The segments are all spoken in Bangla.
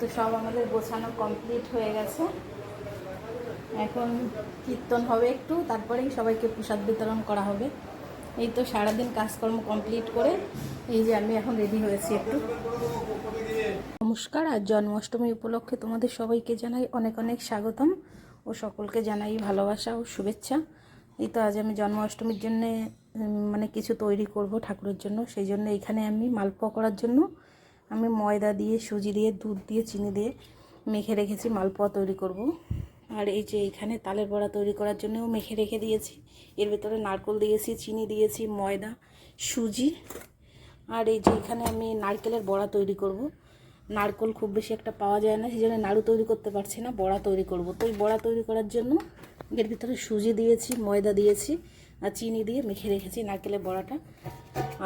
তো সব আমাদের গোছানো কমপ্লিট হয়ে গেছে। এখন কীর্তন হবে একটু, তারপরেই সবাইকে প্রসাদ বিতরণ করা হবে। এই তো সারাদিন কাজকর্ম কমপ্লিট করে এই যে আমি এখন রেডি হয়েছি একটু। নমস্কার আর জন্মাষ্টমী উপলক্ষে তোমাদের সবাইকে জানাই অনেক অনেক স্বাগতম ও সকলকে জানাই ভালোবাসা ও শুভেচ্ছা। এই তো আজ আমি জন্মাষ্টমীর জন্যে মানে কিছু তৈরি করব ঠাকুরের জন্য। সেই জন্য এখানে আমি মালপোয়া করার জন্য আমি ময়দা দিয়ে, সুজি দিয়ে, দুধ দিয়ে, চিনি দিয়ে মেখে রেখেছি, মালপোয়া তৈরি করব। আর এই যে এখানে তালের বড়া তৈরি করার জন্যও মেখে রেখে দিয়েছি। এর ভেতরে নারকল দিয়েছি, চিনি দিয়েছি, ময়দা, সুজি। আর এই যে এখানে আমি নারকেলের বড়া তৈরি করব। নারকল খুব বেশি একটা পাওয়া যায় না, সেই জন্য নাড়ু তৈরি করতে পারছি না, বড়া তৈরি করব। তো এই বড়া তৈরি করার জন্য এর ভিতরে সুজি দিয়েছি, ময়দা দিয়েছি আর চিনি দিয়ে মেখে রেখেছি নারকেলের বড়াটা।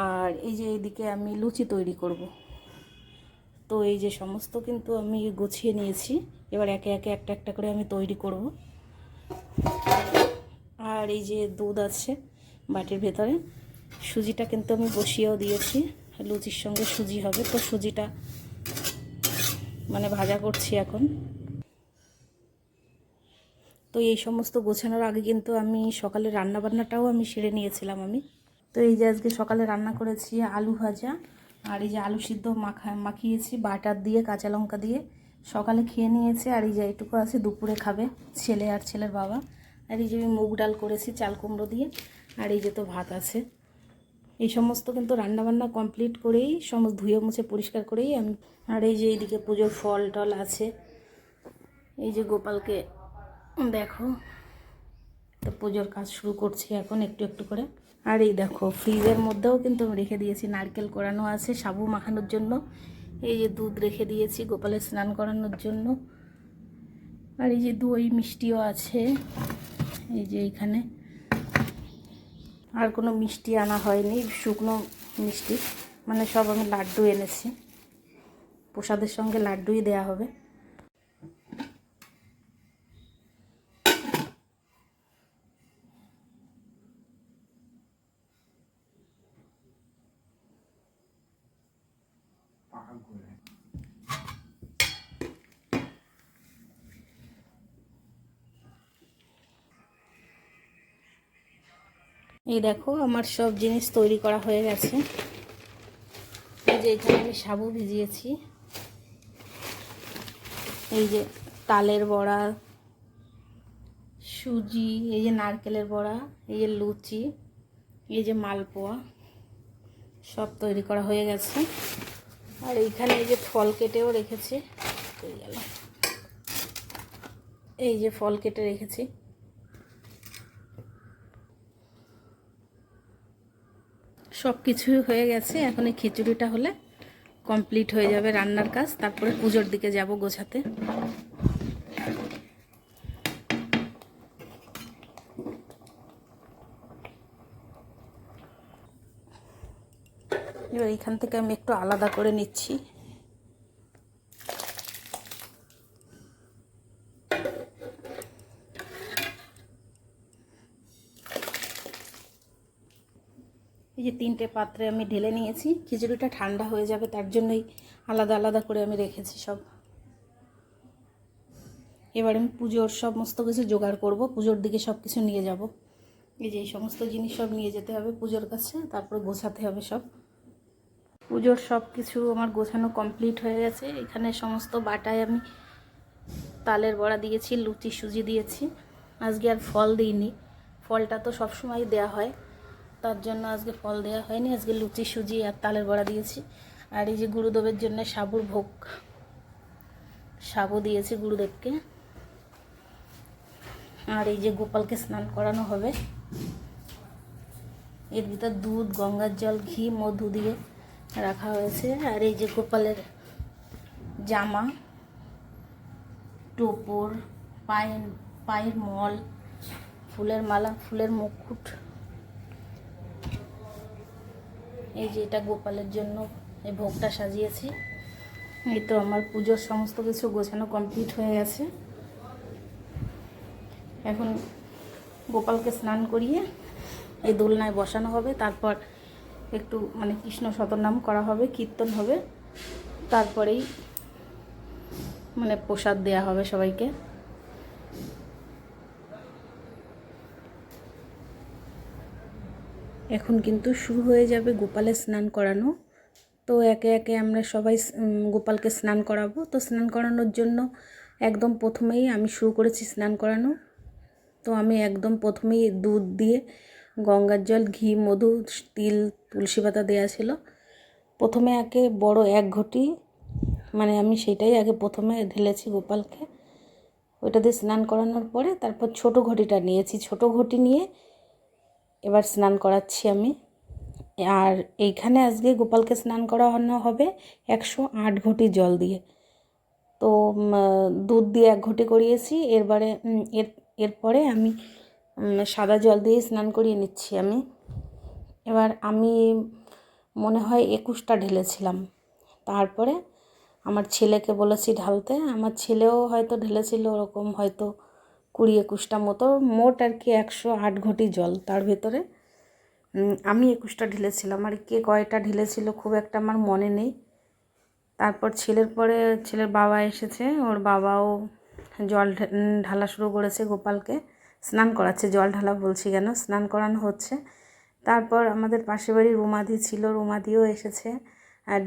আর এই যে এইদিকে আমি লুচি তৈরি করব। তো এই যে সমস্ত কিন্তু আমি গুছিয়ে নিয়েছি। এবার একে একে একটা একটা করে আমি তৈরি করব। আর এই যে দুধ আছে বাটির ভেতরে, সুজিটা কিন্তু আমি বসিয়েও দিয়েছি। লুচির সঙ্গে সুজি হবে, তো সুজিটা মানে ভাজা করছি এখন। তো এই সমস্ত গোছানোর আগে কিন্তু আমি সকালে রান্না বান্নাটাও আমি সেরে নিয়েছিলাম আমি। তো এই যে আজকে সকালে রান্না করেছি আলু ভাজা আর এই যে আলু সিদ্ধ মাখা মাখিয়েছি, বাটার দিয়ে, কাঁচা লঙ্কা দিয়ে। সকালে খেয়ে নিয়েছে আর এই যে এইটুকু আছে, দুপুরে খাবে ছেলে আর ছেলের বাবা। আর এই যে আমি মুগ ডাল করেছি, চাল কুমড়ো দিয়ে, আর এই যে তো ভাত আছে। এই সমস্ত কিন্তু রান্নাবান্না কমপ্লিট করেই, সমস্ত ধুয়ে মুছে পরিষ্কার করেই আমি আর এই যে এইদিকে পুজোর ফল টল আছে। এই যে গোপালকে দেখো, তো পুজোর কাজ শুরু করছি এখন একটু একটু করে। আর এই দেখো, ফ্রিজের মধ্যেও কিন্তু আমি রেখে দিয়েছি নারকেল কোরানো আছে, সাবু মাখানোর জন্য। এই যে দুধ রেখে দিয়েছি গোপালের স্নান করানোর জন্য। আর এই যে দই মিষ্টিও আছে, এই যে এইখানে আর কোনো মিষ্টি আনা হয়নি, শুকনো মিষ্টি। মানে সব আমি লাড্ডু এনেছি। প্রসাদের সঙ্গে লাড্ডুই দেয়া হবে। এই দেখো, আমার সব জিনিস তৈরি করা হয়ে গেছে। এই যে এখানে আমি সাবু ভিজিয়েছি। এই যে তালের বড়া, সুজি, এই যে নারকেলের বড়া, এই যে লুচি, এই যে মালপোয়া, সব তৈরি করা হয়ে গেছে। আর এইখানে এই যে ফল কেটেও রেখেছি, এই যে ফল কেটে রেখেছি। সব কিছুই হয়ে গেছে, এখন এই খিচুড়িটা হলে কমপ্লিট হয়ে যাবে রান্নার কাজ, তারপরে পুজোর দিকে যাব গোছাতে। এবার এইখান থেকে আমি একটু আলাদা করে নিচ্ছি। এই যে তিনটে পাত্রে আমি ঢেলে নিয়েছি, খিচুড়িটা ঠান্ডা হয়ে যাবে, তার জন্যই আলাদা আলাদা করে আমি রেখেছি সব। এবার আমি পুজোর সমস্ত কিছু জোগাড় করব, পুজোর দিকে সব কিছু নিয়ে যাব। এই যে এই সমস্ত জিনিস সব নিয়ে যেতে হবে পুজোর কাছে, তারপরে গোছাতে হবে সব। পুজোর সব কিছু আমার গোছানো কমপ্লিট হয়ে গেছে। এখানে সমস্ত বাটায় আমি তালের বড়া দিয়েছি, লুচি, সুজি দিয়েছি। আজকে আর ফল দিইনি। ফলটা তো সবসময় দেওয়া হয়। তার জন্য আজকে ফল দেওয়া হয়নি। আজকে লুচি, সুজি আর তালের বড়া দিয়েছি। আর এই যে গুরুদেবের জন্য সাবুর ভোগ। সাবু দিয়েছি গুরুদেবকে। আর এই যে গোপালকে স্নান করানো হবে। এর ভিতর দুধ, গঙ্গার জল, ঘি, মধু দিয়ে রাখা হয়েছে। আর এই যে গোপালের জামা, টোপর, পায়ের পায়ের মল, ফুলের মালা, ফুলের মুকুট। এই যে এটা গোপালের জন্য এই ভোগটা সাজিয়েছি। এই তো আমার পুজোর সমস্ত কিছু গোছানো কমপ্লিট হয়ে গেছে। এখন গোপালকে স্নান করিয়ে এই দোলনায় বসানো হবে। তারপর একটু মানে কৃষ্ণ শতনাম করা হবে, কীর্তন হবে, তারপরেই মানে প্রসাদ দেয়া হবে সবাইকে। এখন কিন্তু শুরু হয়ে যাবে গোপালের স্নান করানো। তো একে একে আমরা সবাই গোপালকে স্নান করাবো। তো স্নান করানোর জন্য একদম প্রথমেই আমি শুরু করেছি স্নান করানো। তো আমি একদম প্রথমেই দুধ দিয়ে গঙ্গার জল, ঘি, মধু, তিল, তুলসী পাতা দেওয়া ছিল। প্রথমে আগে বড় এক ঘটি মানে আমি সেটাই আগে প্রথমে ঢেলেছি গোপালকে। ওইটা দিয়ে স্নান করানোর পরে তারপর ছোট ঘটিটা নিয়েছি। ছোট ঘটি নিয়ে এবার স্নান করাচ্ছি আমি। আর এইখানে আজকে গোপালকে স্নান করানো হবে একশো আট ঘটি জল দিয়ে। তো দুধ দিয়ে এক ঘটি করিয়েছি। এরবারে এর, এরপরে আমি সাদা জল দিয়ে স্নান করিয়ে নিচ্ছি আমি। এবার আমি মনে হয় একুশটা ঢেলেছিলাম। তারপরে আমার ছেলেকে বলেছি ঢালতে। আমার ছেলেও হয়তো ঢেলেছিল, ওরকম হয়তো কুড়ি একুশটা মতো। মোট আর কি একশো আট ঘটি জল তার ভেতরে। আমি একুশটা ঢেলেছিলাম। আর কে কয়টা ঢেলেছিল খুব একটা আমার মনে নেই। তারপর ছেলের পরে ছেলের বাবা এসেছে। ওর বাবাও জল ঢালা শুরু করেছে গোপালকে। স্নান করাচ্ছে, জল ঢালা বলছি কেন? স্নান করানো হচ্ছে। তারপর আমাদের পাশের বাড়ি রুমাদি ছিল, রুমাদিও এসেছে।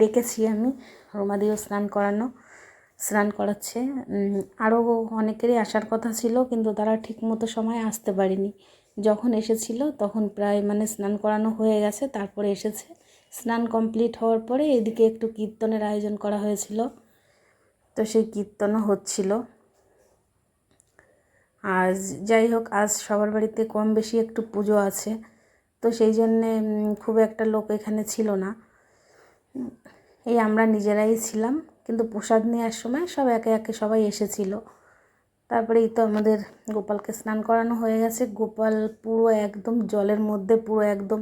ডেকেছি আমি, রুমাদিও স্নান করানো, স্নান করাচ্ছে। আরও অনেকেরই আসার কথা ছিল, কিন্তু তারা ঠিকমতো সময় আসতে পারেনি। যখন এসেছিল তখন প্রায় মানে স্নান করানো হয়ে গেছে, তারপরে এসেছে। স্নান কমপ্লিট হওয়ার পরে এদিকে একটু কীর্তনের আয়োজন করা হয়েছিল। তো সেই কীর্তনও হচ্ছিল। আজ যাই হোক, আজ সবার বাড়িতে কম বেশি একটু পুজো আছে। তো সেই জন্যে খুব একটা লোক এখানে ছিল না। এই আমরা নিজেরাই ছিলাম, কিন্তু প্রসাদ নেওয়ার সময় সব একে একে সবাই এসেছিল। তারপরে এই তো আমাদের গোপালকে স্নান করানো হয়ে গেছে। গোপাল পুরো একদম জলের মধ্যে পুরো একদম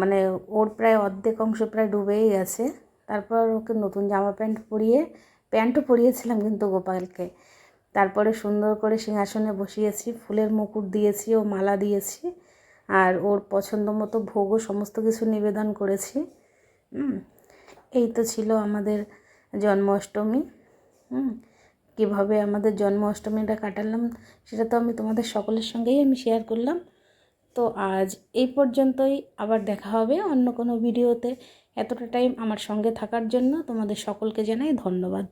মানে ওর প্রায় অর্ধেক অংশ প্রায় ডুবেই গেছে। তারপর ওকে নতুন জামা প্যান্ট পরিয়ে, প্যান্টও পরিয়েছিলাম কিন্তু গোপালকে। তারপরে সুন্দর করে সিংহাসনে বসিয়েছি, ফুলের মুকুট দিয়েছি ও মালা দিয়েছি আর ওর পছন্দ মতো ভোগও সমস্ত কিছু নিবেদন করেছি। এই তো ছিল আমাদের জন্মাষ্টমী। হুম, কীভাবে আমাদের জন্মাষ্টমীটা কাটালাম সেটা তো আমি তোমাদের সকলের সঙ্গেই আমি শেয়ার করলাম। তো আজ এই পর্যন্তই, আবার দেখা হবে অন্য কোনো ভিডিওতে এতটা টাইম আমার সঙ্গে থাকার জন্য তোমাদের সকলকে জানাই ধন্যবাদ।